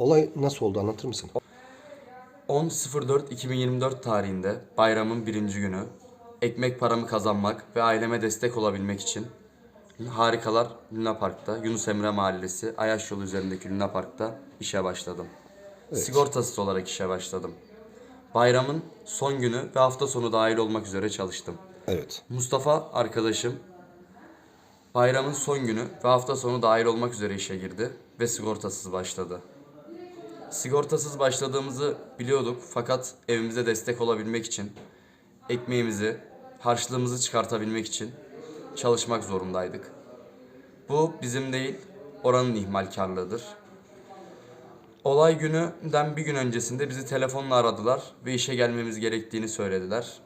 Olay nasıl oldu anlatır mısın? 10.04.2024 tarihinde bayramın birinci günü ekmek paramı kazanmak ve aileme destek olabilmek için Harikalar Luna Park'ta Yunus Emre Mahallesi Ayaş yolu üzerindeki Luna Park'ta işe başladım. Sigortasız olarak işe başladım. Bayramın son günü ve hafta sonu dahil olmak üzere çalıştım. Evet. Mustafa arkadaşım bayramın son günü ve hafta sonu dahil olmak üzere işe girdi ve sigortasız başladı. Sigortasız başladığımızı biliyorduk fakat evimize destek olabilmek için ekmeğimizi, harçlığımızı çıkartabilmek için çalışmak zorundaydık. Bu bizim değil, oranın ihmalkarlığıdır. Olay gününden bir gün öncesinde bizi telefonla aradılar ve işe gelmemiz gerektiğini söylediler.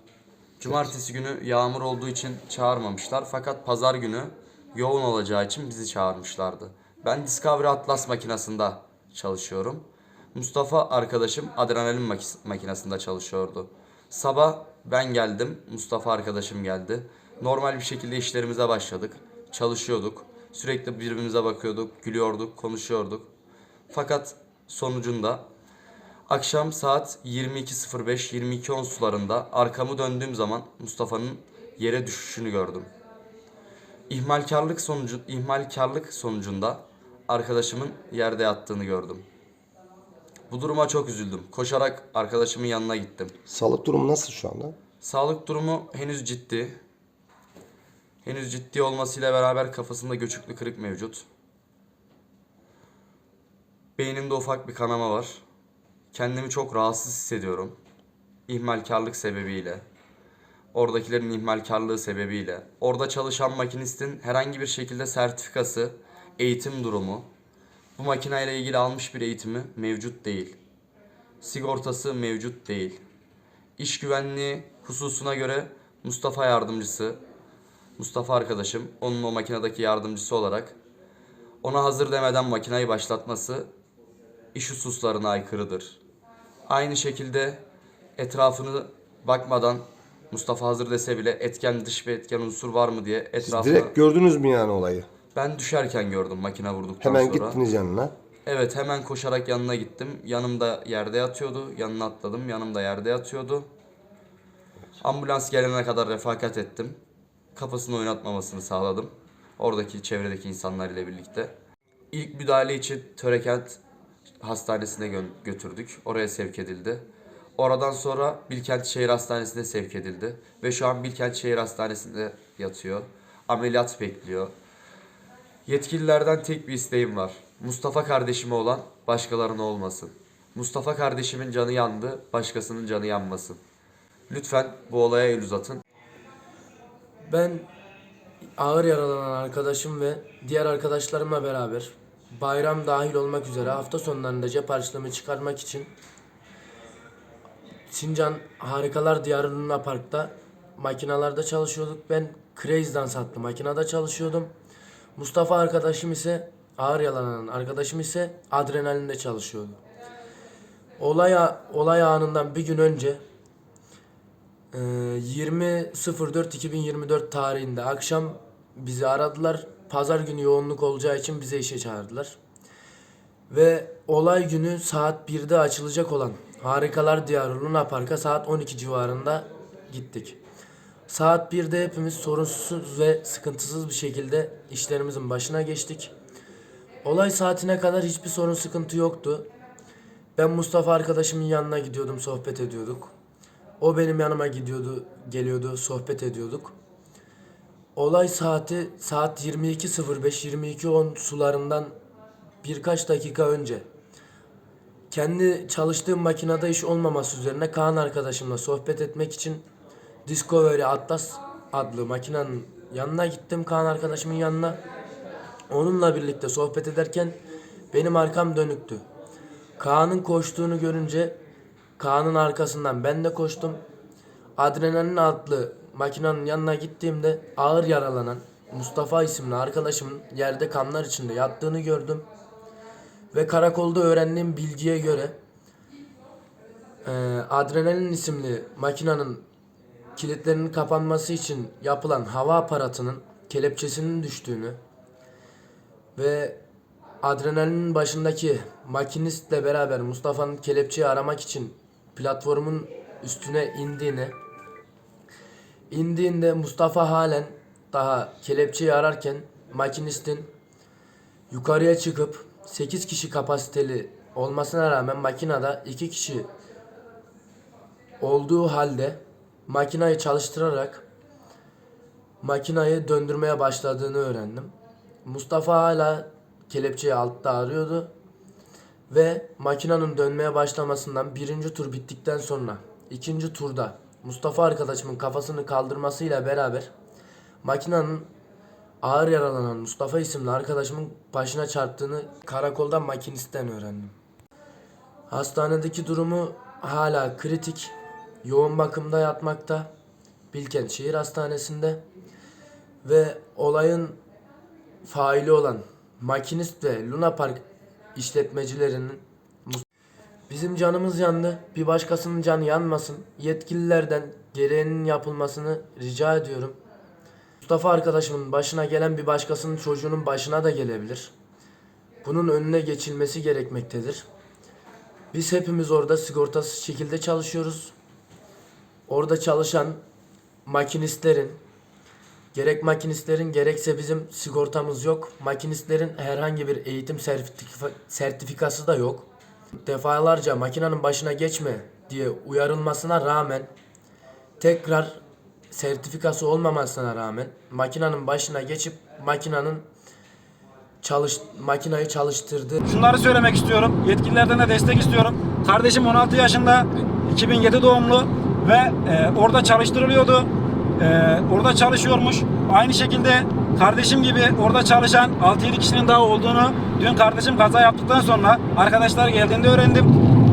Cumartesi günü yağmur olduğu için çağırmamışlar fakat pazar günü yoğun olacağı için bizi çağırmışlardı. Ben Discovery Atlas makinasında çalışıyorum. Mustafa arkadaşım adrenalin makinasında çalışıyordu. Sabah ben geldim, Mustafa arkadaşım geldi. Normal bir şekilde işlerimize başladık. Çalışıyorduk. Sürekli birbirimize bakıyorduk, gülüyorduk, konuşuyorduk. Fakat sonucunda Akşam saat 22.05-22.10 sularında arkamı döndüğüm zaman Mustafa'nın yere düşüşünü gördüm. İhmalkarlık sonucu ihmalkarlık sonucunda arkadaşımın yerde yattığını gördüm. Bu duruma çok üzüldüm. Koşarak arkadaşımın yanına gittim. Sağlık durumu nasıl şu anda? Sağlık durumu henüz ciddi. Henüz ciddi olmasıyla beraber kafasında göçüklü kırık mevcut. Beynimde ufak bir kanama var. Kendimi çok rahatsız hissediyorum. İhmalkarlık sebebiyle. Oradakilerin ihmalkarlığı sebebiyle. Orada çalışan makinistin herhangi bir şekilde sertifikası, eğitim durumu, bu makineyle ilgili almış bir eğitimi mevcut değil. Sigortası mevcut değil. İş güvenliği hususuna göre Mustafa yardımcısı, Mustafa arkadaşım, onun o makinedeki yardımcısı olarak ona hazır demeden makineyi başlatması iş hususlarına aykırıdır. Aynı şekilde etrafını bakmadan Mustafa hazır dese bile etken dış bir etken unsur var mı diye Siz etrafına direkt gördünüz mü yani olayı? Ben düşerken gördüm makine vurduktan Hemen sonra. gittiniz yanına. Evet hemen koşarak yanına gittim. Yanımda yerde yatıyordu. Yanına atladım. Yanımda yerde yatıyordu. Ambulans gelene kadar refakat ettim. Kafasını oynatmamasını sağladım. Oradaki çevredeki insanlar ile birlikte. İlk müdahale için Törekent Hastanesi'ne gö- götürdük. Oraya sevk edildi. Oradan sonra Bilkent Şehir Hastanesi'ne sevk edildi. Ve şu an Bilkent Şehir Hastanesi'nde yatıyor. Ameliyat bekliyor. Yetkililerden tek bir isteğim var. Mustafa kardeşime olan başkalarına olmasın. Mustafa kardeşimin canı yandı, başkasının canı yanmasın. Lütfen bu olaya el uzatın. Ben ağır yaralanan arkadaşım ve diğer arkadaşlarımla beraber bayram dahil olmak üzere hafta sonlarında cep harçlığımı çıkarmak için Sincan Harikalar Diyarı Park'ta makinalarda çalışıyorduk. Ben Crazy'den sattım. Makinada çalışıyordum. Mustafa arkadaşım ise ağır yalanan arkadaşım ise adrenalinde çalışıyordu. Olay, olay anından bir gün önce ee, 20.04.2024 tarihinde akşam bizi aradılar. Pazar günü yoğunluk olacağı için bize işe çağırdılar. Ve olay günü saat 1'de açılacak olan Harikalar Diyarı Luna Park'a saat 12 civarında gittik. Saat 1'de hepimiz sorunsuz ve sıkıntısız bir şekilde işlerimizin başına geçtik. Olay saatine kadar hiçbir sorun sıkıntı yoktu. Ben Mustafa arkadaşımın yanına gidiyordum, sohbet ediyorduk. O benim yanıma gidiyordu, geliyordu, sohbet ediyorduk. Olay saati saat 22.05-22.10 sularından birkaç dakika önce kendi çalıştığım makinede iş olmaması üzerine Kaan arkadaşımla sohbet etmek için Discovery Atlas adlı makinenin yanına gittim Kaan arkadaşımın yanına. Onunla birlikte sohbet ederken benim arkam dönüktü. Kaan'ın koştuğunu görünce Kaan'ın arkasından ben de koştum. Adrenalin adlı makinenin yanına gittiğimde ağır yaralanan Mustafa isimli arkadaşımın yerde kanlar içinde yattığını gördüm. Ve karakolda öğrendiğim bilgiye göre eee, adrenalin isimli makinenin kilitlerinin kapanması için yapılan hava aparatının kelepçesinin düştüğünü ve adrenalinin başındaki makinistle beraber Mustafa'nın kelepçeyi aramak için platformun üstüne indiğini indiğinde Mustafa halen daha kelepçeyi ararken makinistin yukarıya çıkıp 8 kişi kapasiteli olmasına rağmen makinede 2 kişi olduğu halde makinayı çalıştırarak makinayı döndürmeye başladığını öğrendim. Mustafa hala kelepçeyi altta arıyordu ve makinanın dönmeye başlamasından birinci tur bittikten sonra ikinci turda Mustafa arkadaşımın kafasını kaldırmasıyla beraber makinanın ağır yaralanan Mustafa isimli arkadaşımın başına çarptığını karakoldan makinistten öğrendim. Hastanedeki durumu hala kritik. Yoğun bakımda yatmakta. Bilkent Şehir Hastanesi'nde. Ve olayın faili olan makinist ve Luna Park işletmecilerinin bizim canımız yandı. Bir başkasının canı yanmasın. Yetkililerden gereğinin yapılmasını rica ediyorum. Mustafa arkadaşımın başına gelen bir başkasının çocuğunun başına da gelebilir. Bunun önüne geçilmesi gerekmektedir. Biz hepimiz orada sigortasız şekilde çalışıyoruz. Orada çalışan makinistlerin gerek makinistlerin gerekse bizim sigortamız yok. Makinistlerin herhangi bir eğitim sertifika- sertifikası da yok. Defalarca makinenin başına geçme diye uyarılmasına rağmen tekrar sertifikası olmamasına rağmen makinenin başına geçip makinenin çalış makinayı çalıştırdı. Şunları söylemek istiyorum. Yetkililerden de destek istiyorum. Kardeşim 16 yaşında, 2007 doğumlu ve e, orada çalıştırılıyordu. E, orada çalışıyormuş. Aynı şekilde kardeşim gibi orada çalışan 6-7 kişinin daha olduğunu dün kardeşim kaza yaptıktan sonra arkadaşlar geldiğinde öğrendim.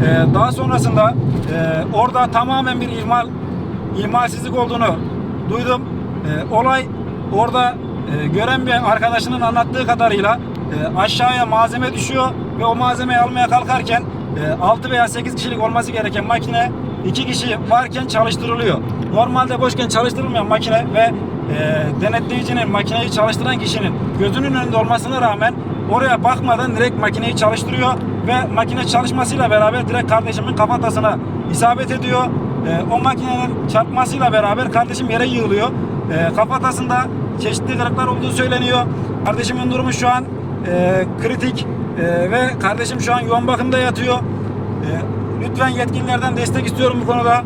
E, daha sonrasında e, orada tamamen bir ihmal ihmalsizlik olduğunu duydum. E, olay orada e, gören bir arkadaşının anlattığı kadarıyla e, aşağıya malzeme düşüyor ve o malzemeyi almaya kalkarken e, 6 veya 8 kişilik olması gereken makine 2 kişi varken çalıştırılıyor. Normalde boşken çalıştırılmayan makine ve e, denetleyicinin makineyi çalıştıran kişinin gözünün önünde olmasına rağmen oraya bakmadan direkt makineyi çalıştırıyor ve makine çalışmasıyla beraber direkt kardeşimin kafatasına isabet ediyor. E, o makinenin çarpmasıyla beraber kardeşim yere yığılıyor. E, kafatasında çeşitli kırıklar olduğu söyleniyor. Kardeşimin durumu şu an e, kritik e, ve kardeşim şu an yoğun bakımda yatıyor. E, lütfen yetkililerden destek istiyorum bu konuda.